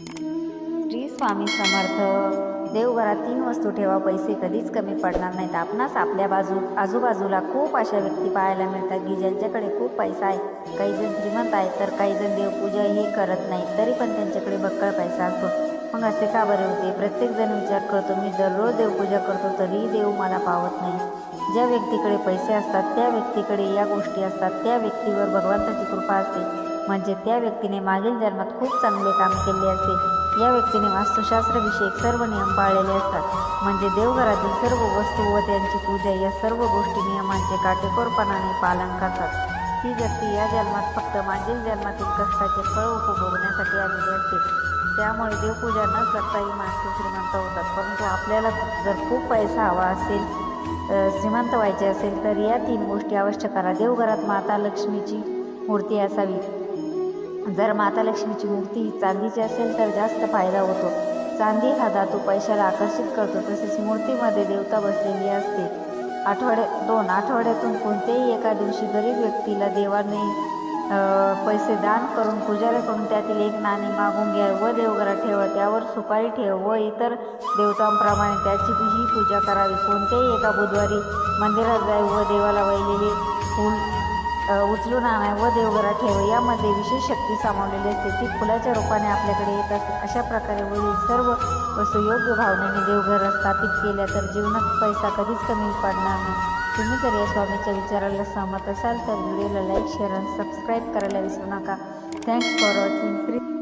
श्री स्वामी समर्थ देवघरात तीन वस्तू ठेवा. पैसे कधीच कमी पडणार नाहीत. आपणास आपल्या बाजू आजूबाजूला खूप अशा व्यक्ती पाहायला मिळतात की ज्यांच्याकडे खूप पैसा आहे. काही जण श्रीमंत आहेत तर काही जण देवपूजा हे करत नाही तरी पण त्यांच्याकडे बक्कळ पैसा असतो. मग असे का बरे होते? प्रत्येकजण विचार करतो मी दररोज देवपूजा करतो तरीही देव मला पावत नाही. ज्या व्यक्तीकडे पैसे असतात त्या व्यक्तीकडे या गोष्टी असतात. त्या व्यक्तीवर भगवंताची कृपा असते. म्हणजे त्या व्यक्तीने मागील जन्मात खूप चांगले काम केले असते या व्यक्तीने वास्तुशास्त्रविषयक सर्व नियम पाळलेले असतात. म्हणजे देवघरातील सर्व वस्तू व त्यांची पूजा या सर्व गोष्टी नियमांचे काटेकोरपणाने पालन करतात. ही व्यक्ती या जन्मात फक्त मागील जन्मातील कष्टाचे फळ उपभोगण्यासाठी आलेली असते. त्यामुळे देवपूजा न करताही माणसे श्रीमंत होतात. परंतु आपल्याला जर खूप पैसा हवा असेल श्रीमंत व्हायचे असेल तर या तीन गोष्टी आवश्यक करा. देवघरात माता लक्ष्मीची मूर्ती असावी. जर माता लक्ष्मीची मूर्ती ही चांदीची असेल तर जास्त फायदा होतो. चांदी हा धातू पैशाला आकर्षित करतो तसेच मूर्तीमध्ये देवता बसलेली असते. आठवडे दोन आठवड्यातून कोणत्याही एका दिवशी गरीब व्यक्तीला देवाने पैसे दान करून पुजाऱ्याकडून त्यातील एक नाणे मागून घ्या व देवघरात ठेवा. त्यावर सुपारी ठेव व इतर देवतांप्रमाणे त्याची ही पूजा करावी. कोणत्याही एका बुधवारी मंदिरात जाई व देवाला वाहिलेले फूल उचलून आणा व देवघरात ठेव यामध्ये विशेष शक्ती सामावलेली असते. ती फुलाच्या रूपाने आपल्याकडे येत असते. अशा प्रकारे वरील सर्व वस्तू योग्य भावनेने देवघरात स्थापित केल्या तर जीवनात पैसा कधीच कमी पडणार नाही. तुम्ही जर या स्वामीच्या विचाराला सहमत असाल तर व्हिडिओला लाईक शेअर आणि सबस्क्राईब करायला विसरू नका. Thanks for watching free